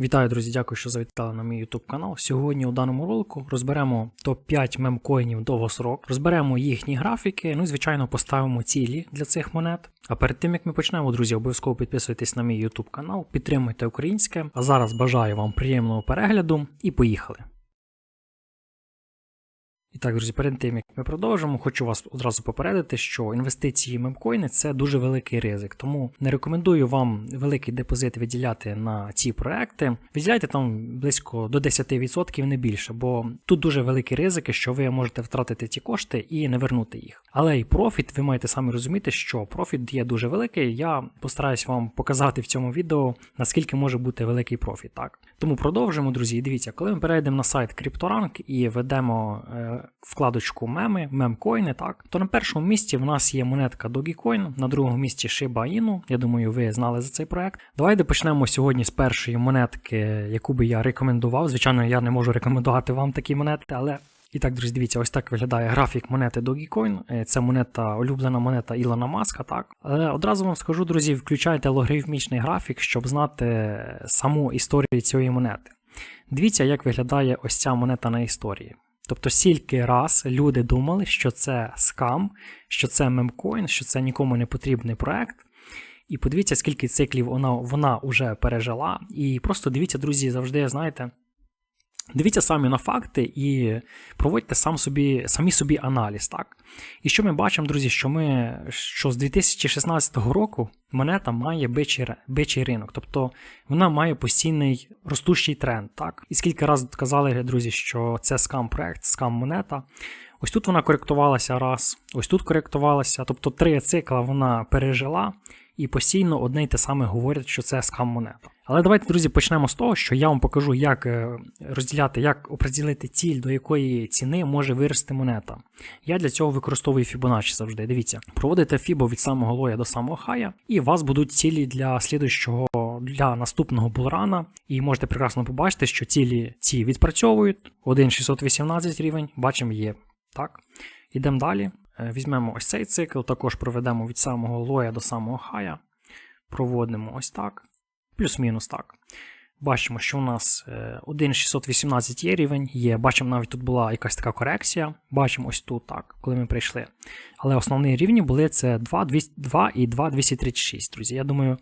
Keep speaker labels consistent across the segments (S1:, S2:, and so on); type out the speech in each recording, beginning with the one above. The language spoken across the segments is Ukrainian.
S1: Вітаю, друзі! Дякую, що завітали на мій YouTube канал. Сьогодні у даному ролику розберемо топ-5 мемкоїнів довгосрок, розберемо їхні графіки, ну і звичайно поставимо цілі для цих монет. А перед тим як ми почнемо, друзі, обов'язково підписуйтесь на мій YouTube канал, підтримуйте українське. А зараз бажаю вам приємного перегляду і поїхали! І так, друзі, перед тим як ми продовжимо, хочу вас одразу попередити, що інвестиції мемкоїни це дуже великий ризик. Тому не рекомендую вам великий депозит виділяти на ці проекти. Виділяйте там близько до 10%, не більше, бо тут дуже великі ризики, що ви можете втратити ті кошти і не вернути їх. Але і профіт, ви маєте самі розуміти, що профіт є дуже великий. Я постараюсь вам показати в цьому відео, наскільки може бути великий профіт. Так тому продовжимо, друзі. І дивіться, коли ми перейдемо на сайт CryptoRank і ведемо. Е, вкладочку меми, мемкоїни, так, то на першому місці в нас є монетка Dogecoin, на другому місці Shiba Inu. Я думаю, ви знали за цей проект. Давайте почнемо сьогодні з першої монетки, яку би я рекомендував. Звичайно, я не можу рекомендувати вам такі монети, але. І так, друзі, дивіться, ось так виглядає графік монети Dogecoin. Це монета, улюблена монета Ілона Маска, так. Але одразу вам скажу, друзі, включайте логарифмічний графік, щоб знати саму історію цієї монети. Дивіться, як виглядає ось ця монета на історії. Тобто стільки раз люди думали, що це скам, що це мемкоін, що це нікому не потрібний проект. І подивіться, скільки циклів вона вона вже пережила. І просто дивіться, друзі, завжди, знаєте, Дивіться самі на факти і проводьте сам собі, самі собі аналіз. так? І що ми бачимо, друзі, що ми що з 2016 року монета має бичий, бичий ринок, тобто вона має постійний ростущий тренд. так? І скільки разів казали, друзі, що це скам-проект, скам-монета. Ось тут вона коректувалася раз, ось тут коректувалася, тобто три цикла вона пережила і постійно одне й те саме говорять, що це скам-монета. Але давайте, друзі, почнемо з того, що я вам покажу, як е, розділяти, як оприділити ціль, до якої ціни може вирости монета. Я для цього використовую Fibonacci завжди. Дивіться, проводите FIBO від самого лоя до самого хая, і у вас будуть цілі для слідуючого, для наступного булрана. І можете прекрасно побачити, що цілі ці відпрацьовують. 1,618 рівень, бачимо, є. Так. Ідемо далі. Е, візьмемо ось цей цикл, також проведемо від самого лоя до самого хая. Проводимо ось так. Плюс-мінус так. Бачимо, що у нас 1,618 е, є рівень, є. Бачимо, навіть тут була якась така корекція. Бачимо ось тут так, коли ми прийшли. Але основні рівні були це 2, 2 і 2,236, друзі. Я думаю,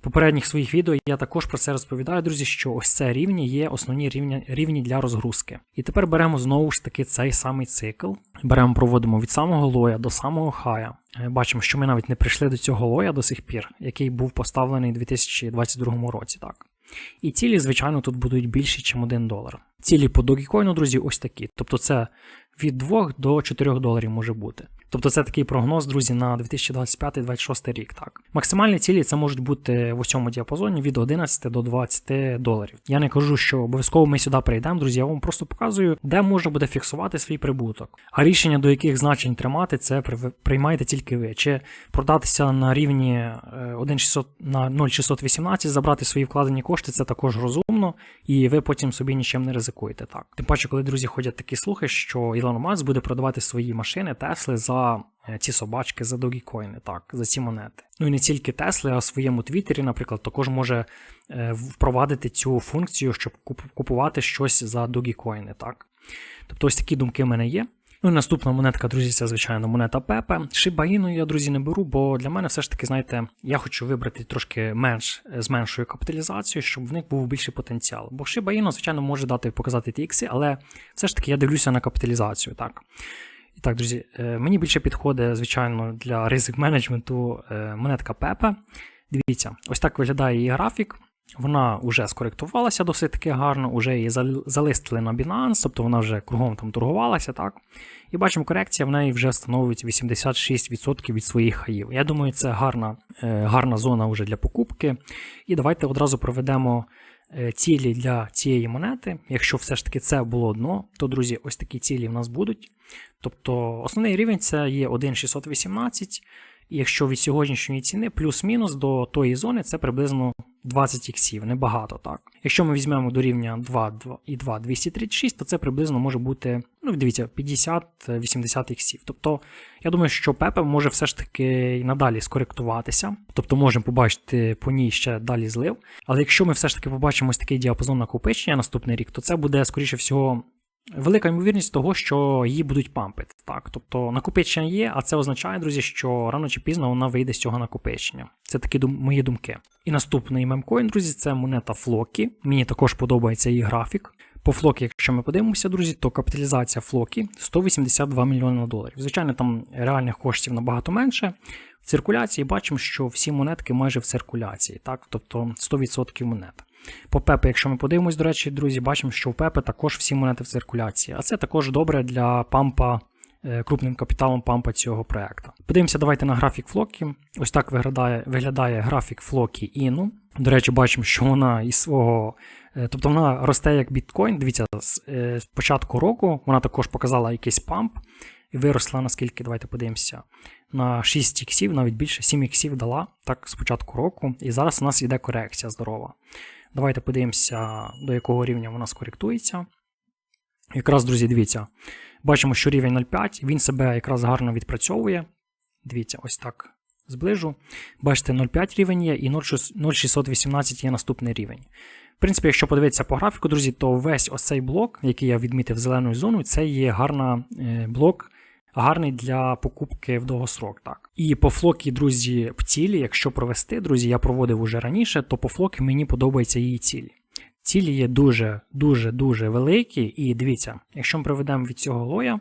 S1: попередніх своїх відео я також про це розповідаю, друзі, що ось це рівні є основні рівні рівні для розгрузки. І тепер беремо знову ж таки цей самий цикл. Беремо, проводимо від самого лоя до самого хая. Е, бачимо, що ми навіть не прийшли до цього лоя до сих пір, який був поставлений у 2022 році. так. І цілі, звичайно, тут будуть більші, ніж 1 долар. Цілі по Dogecoin, друзі, ось такі. Тобто це від 2 до 4 доларів може бути. Тобто це такий прогноз, друзі, на 2025-2026 рік. Так, максимальні цілі це можуть бути в цьому діапазоні від 11 до 20 доларів. Я не кажу, що обов'язково ми сюди прийдемо, друзі. Я вам просто показую, де можна буде фіксувати свій прибуток. А рішення до яких значень тримати, це приймаєте тільки ви. Чи продатися на рівні 1,600 е, на 0,618, забрати свої вкладені кошти, це також розумно, і ви потім собі нічим не ризикуєте. Так, тим паче, коли друзі ходять такі слухи, що Ілон Маск буде продавати свої машини, Тесли за за е, ці собачки, за догікоїни, так, за ці монети. Ну і не тільки Тесли, а в своєму Твіттері, наприклад, також може е, впровадити цю функцію, щоб купувати щось за догікоїни, так. Тобто ось такі думки в мене є. Ну і наступна монетка, друзі, це, звичайно, монета Пепе. Шибаїну я, друзі, не беру, бо для мене все ж таки, знаєте, я хочу вибрати трошки менш з меншою капіталізацією, щоб в них був більший потенціал. Бо Шибаїну, звичайно, може дати показати ті ікси, але все ж таки я дивлюся на капіталізацію. так. Так, друзі, е, мені більше підходить, звичайно, для ризик менеджменту е, монетка Pepe. Дивіться, ось так виглядає її графік. Вона вже скоректувалася досить таки гарно, вже її залистили на Binance, тобто вона вже кругом там торгувалася. так. І бачимо, корекція в неї вже становить 86% від своїх хаїв. Я думаю, це гарна е, гарна зона вже для покупки. І давайте одразу проведемо цілі для цієї монети. Якщо все ж таки це було дно, то, друзі, ось такі цілі в нас будуть. Тобто основний рівень це є 1,618. Якщо від сьогоднішньої ціни плюс-мінус до тої зони це приблизно 20 іксів, небагато так. Якщо ми візьмемо до рівня 2, 2 і 2, 236, то це приблизно може бути Ну, дивіться, 50-80 іксів. Тобто, я думаю, що Пепе може все ж таки і надалі скоректуватися. Тобто можемо побачити по ній ще далі злив. Але якщо ми все ж таки побачимо ось такий діапазон накопичення наступний рік, то це буде, скоріше всього, велика ймовірність того, що її будуть пампити. Так, тобто накопичення є, а це означає, друзі, що рано чи пізно вона вийде з цього накопичення. Це такі дум- мої думки. І наступний мемкоін, друзі, це монета Флокі. Мені також подобається її графік. По Флокі, якщо ми подивимося, друзі, то капіталізація Флокі 182 мільйони доларів. Звичайно, там реальних коштів набагато менше. В циркуляції бачимо, що всі монетки майже в циркуляції, так, тобто 100% монет. По Пепе, якщо ми подивимось, до речі, друзі, бачимо, що у Пепе також всі монети в циркуляції. А це також добре для пампа, е, крупним капіталом пампа цього проекту. Подивимося, давайте на графік Флокі. Ось так виглядає, виглядає графік Флокі Іну. До речі, бачимо, що вона із свого. е, Тобто вона росте як біткоін. Дивіться, е, з початку року вона також показала якийсь памп і виросла наскільки, давайте подивимося, на 6 іксів, навіть більше 7 іксів дала так з початку року. І зараз у нас йде корекція здорова. Давайте подивимося, до якого рівня вона скоректується. Якраз, друзі, дивіться, бачимо, що рівень 0,5, він себе якраз гарно відпрацьовує. Дивіться, ось так зближу. Бачите, 0,5 рівень є і 0,618 є наступний рівень. В принципі, якщо подивитися по графіку, друзі, то весь ось цей блок, який я відмітив зеленою зоною, це є гарна е, блок, гарний для покупки в довгосрок. Так. І по флокі, друзі, в цілі, якщо провести, друзі, я проводив уже раніше, то по флокі мені подобаються її цілі. Цілі є дуже, дуже, дуже великі. І дивіться, якщо ми проведемо від цього лоя,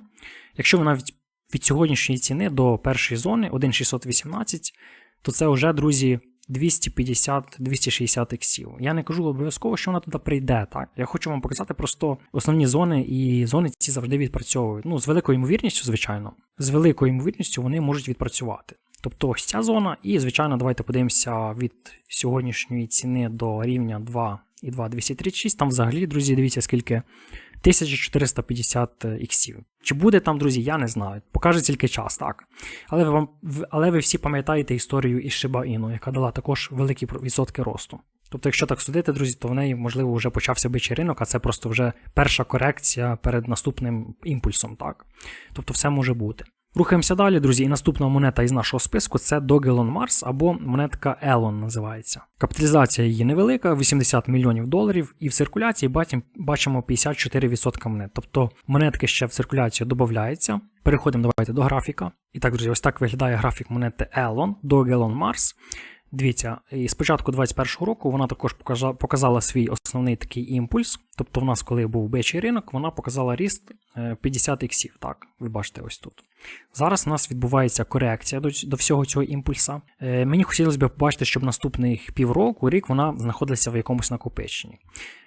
S1: якщо вона від, від сьогоднішньої ціни до першої зони 1,618, то це вже, друзі, 250-260 іксів. Я не кажу обов'язково, що вона туди прийде. Так, я хочу вам показати просто основні зони, і зони ці завжди відпрацьовують. Ну, з великою ймовірністю, звичайно, з великою ймовірністю вони можуть відпрацювати. Тобто ось ця зона, і, звичайно, давайте подивимося від сьогоднішньої ціни до рівня 2 і 2,236. Там взагалі, друзі, дивіться, скільки 1450 іксів. Чи буде там, друзі, я не знаю. Покаже тільки час, так. Але ви, вам, але ви всі пам'ятаєте історію із Шиба Іну, яка дала також великі відсотки росту. Тобто, якщо так судити, друзі, то в неї, можливо, вже почався бичий ринок, а це просто вже перша корекція перед наступним імпульсом, так. Тобто все може бути. Рухаємося далі, друзі, і наступна монета із нашого списку це Dogelon Mars або монетка Elon називається. Капіталізація її невелика, 80 мільйонів доларів, і в циркуляції бачимо, бачимо 54% монет. Тобто монетки ще в циркуляцію додаються. Переходимо давайте до графіка. І так, друзі, ось так виглядає графік монети Elon, Dogelon Mars. Дивіться, і з початку 2021 року вона також показа- показала свій основний такий імпульс. Тобто, в нас, коли був бичий ринок, вона показала ріст е, 50 іксів. Так, ви бачите ось тут. Зараз у нас відбувається корекція до, до всього цього імпульса. Е, мені хотілося б побачити, щоб наступних півроку, рік вона знаходилася в якомусь накопиченні.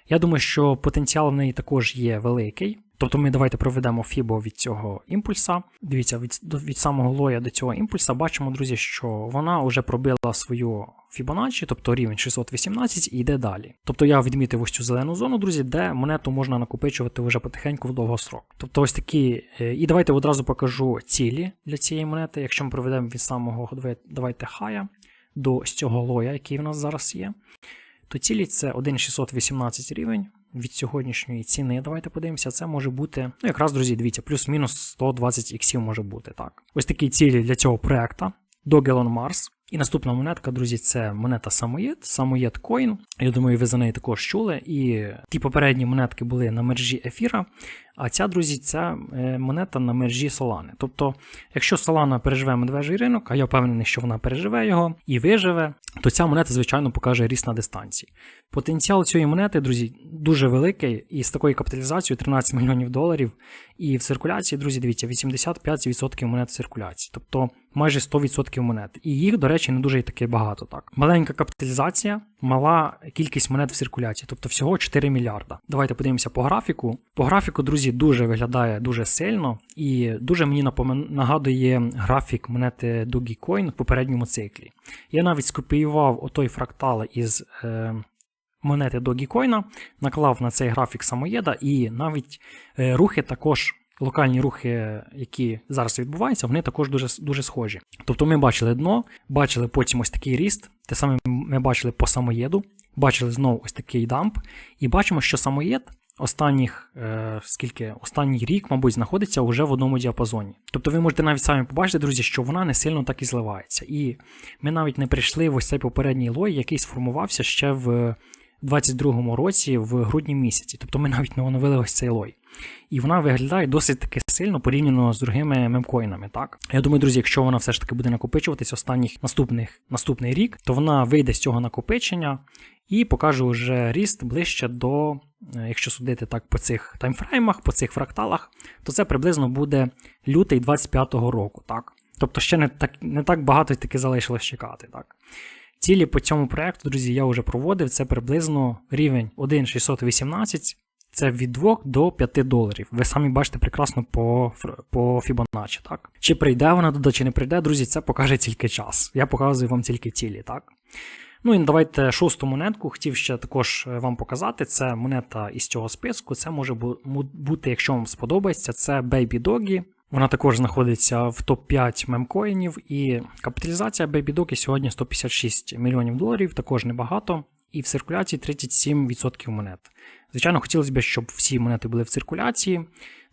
S1: Я думаю, що потенціал в неї також є великий. Тобто ми давайте проведемо FIBO від цього імпульса. Дивіться, від, від самого лоя до цього імпульса бачимо, друзі, що вона вже пробила свою Fibonacci, тобто рівень 618 і йде далі. Тобто я відмітив ось цю зелену зону, друзі, де монету можна накопичувати вже потихеньку в довгосрок. Тобто ось такі. е, І давайте одразу покажу цілі для цієї монети. Якщо ми проведемо від самого давайте хая до цього лоя, який в нас зараз є, то цілі це 1,618 рівень. Від сьогоднішньої ціни, давайте подивимося, це може бути, ну якраз, друзі, дивіться, плюс-мінус 120 іксів може бути, так. Ось такі цілі для цього проекта. Dogelon Mars. І наступна монетка, друзі, це монета Самоєд, Самоєд Coin. Я думаю, ви за неї також чули. І ті попередні монетки були на мережі ефіра. А ця, друзі, це е, монета на мережі Solana. Тобто, якщо Solana переживе медвежий ринок, а я впевнений, що вона переживе його і виживе, то ця монета, звичайно, покаже ріст на дистанції. Потенціал цієї монети, друзі, дуже великий, і з такою капіталізацією 13 мільйонів доларів. І в циркуляції, друзі, дивіться, 85% монет в циркуляції, тобто майже 100% монет. І їх, до речі, не дуже і таки багато. Так, маленька капіталізація, мала кількість монет в циркуляції, тобто всього 4 мільярда. Давайте подивимося по графіку. По графіку, друзі, дуже виглядає дуже сильно і дуже мені нагадує графік монети Dogecoin в попередньому циклі. Я навіть скопіював отой фрактал із. Е, монети Dogecoin, наклав на цей графік самоєда, і навіть е, рухи також. Локальні рухи, які зараз відбуваються, вони також дуже дуже схожі. Тобто ми бачили дно, бачили потім ось такий ріст, те саме ми бачили по самоєду, бачили знову ось такий дамп, і бачимо, що самоєд останніх е, скільки останній рік, мабуть, знаходиться вже в одному діапазоні. Тобто ви можете навіть самі побачити, друзі, що вона не сильно так і зливається. І ми навіть не прийшли в ось цей попередній лой, який сформувався ще в 22-му році, в грудні місяці. Тобто ми навіть не оновили ось цей лой. І вона виглядає досить таки сильно порівняно з другими мемкоїнами. Так я думаю, друзі, якщо вона все ж таки буде накопичуватись останніх наступних наступний рік, то вона вийде з цього накопичення і покаже вже ріст ближче до, е, якщо судити так по цих таймфреймах, по цих фракталах, то це приблизно буде лютий 25-го року. так. Тобто ще не так не так багато таки залишилось чекати. так. Цілі по цьому проекту, друзі, я вже проводив. Це приблизно рівень 1,618. Це від 2 до 5 доларів. Ви самі бачите прекрасно по по Fibonacci, так? Чи прийде вона туди, чи не прийде, друзі, це покаже тільки час. Я показую вам тільки цілі, так? Ну і давайте шосту монетку хотів ще також е, вам показати. Це монета із цього списку. Це може бути, якщо вам сподобається, це Baby Doggy. Вона також знаходиться в топ-5 мемкоїнів, і капіталізація Baby Doggy сьогодні 156 мільйонів доларів, також небагато. І в циркуляції 37% монет. Звичайно, хотілося б, щоб всі монети були в циркуляції.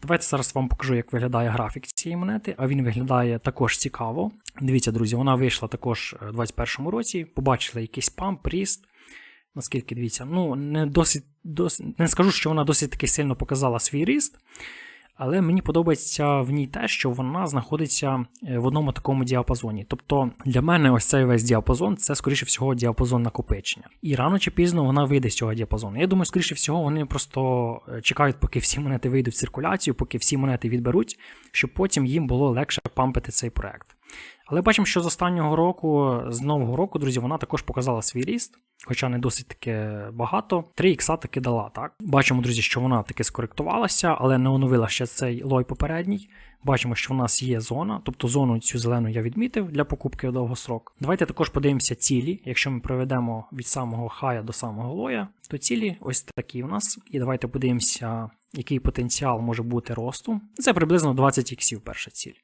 S1: Давайте зараз вам покажу, як виглядає графік цієї монети, а він виглядає також цікаво. Дивіться, друзі, вона вийшла також у 2021 році. Побачили якийсь памп, ріст. Наскільки дивіться, ну не досить, досить не скажу, що вона досить таки сильно показала свій ріст. Але мені подобається в ній те, що вона знаходиться е, в одному такому діапазоні. Тобто для мене ось цей весь діапазон це, скоріше всього, діапазон накопичення. І рано чи пізно вона вийде з цього діапазону. Я думаю, скоріше всього, вони просто е, чекають, поки всі монети вийдуть в циркуляцію, поки всі монети відберуть, щоб потім їм було легше пампити цей проект. Але бачимо, що з останнього року, з нового року, друзі, вона також показала свій ріст, хоча не досить таки багато. 3 ікса таки дала. так. Бачимо, друзі, що вона таки скоректувалася, але не оновила ще цей лой попередній. Бачимо, що в нас є зона, тобто зону цю зелену я відмітив для покупки в довгосрок. Давайте також подивимося цілі. Якщо ми проведемо від самого хая до самого лоя, то цілі ось такі у нас. І давайте подивимося, який потенціал може бути росту. Це приблизно 20 іксів перша ціль.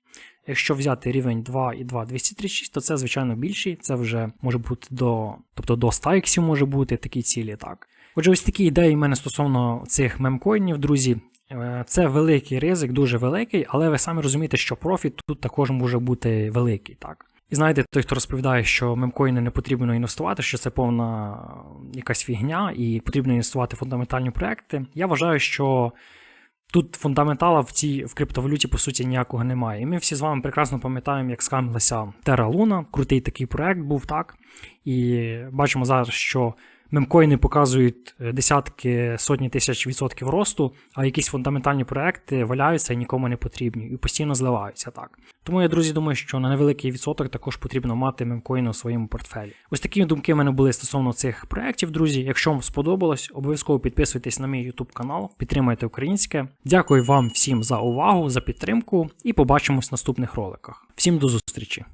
S1: Якщо взяти рівень 2 і 2 236, то це, звичайно, більший. Це вже може бути до тобто до 100 іксів може бути такі цілі. так. Отже, ось такі ідеї в мене стосовно цих мемкоїнів, друзі. Е, це великий ризик, дуже великий, але ви самі розумієте, що профіт тут також може бути великий. так. І знаєте, той, хто розповідає, що мемкоїни не потрібно інвестувати, що це повна якась фігня, і потрібно інвестувати в фундаментальні проекти. Я вважаю, що тут фундаментала в цій в криптовалюті, по суті, ніякого немає. І ми всі з вами прекрасно пам'ятаємо, як скамилася Terra Luna, крутий такий проект був, так. І бачимо зараз, що мемкоїни показують е, десятки сотні тисяч відсотків росту, а якісь фундаментальні проекти валяються і нікому не потрібні, і постійно зливаються так. Тому я, друзі, думаю, що на невеликий відсоток також потрібно мати мемкоїни у своєму портфелі. Ось такі думки в мене були стосовно цих проєктів, друзі. Якщо вам сподобалось, обов'язково підписуйтесь на мій YouTube канал, підтримайте українське. Дякую вам всім за увагу, за підтримку і побачимось в наступних роликах. Всім до зустрічі!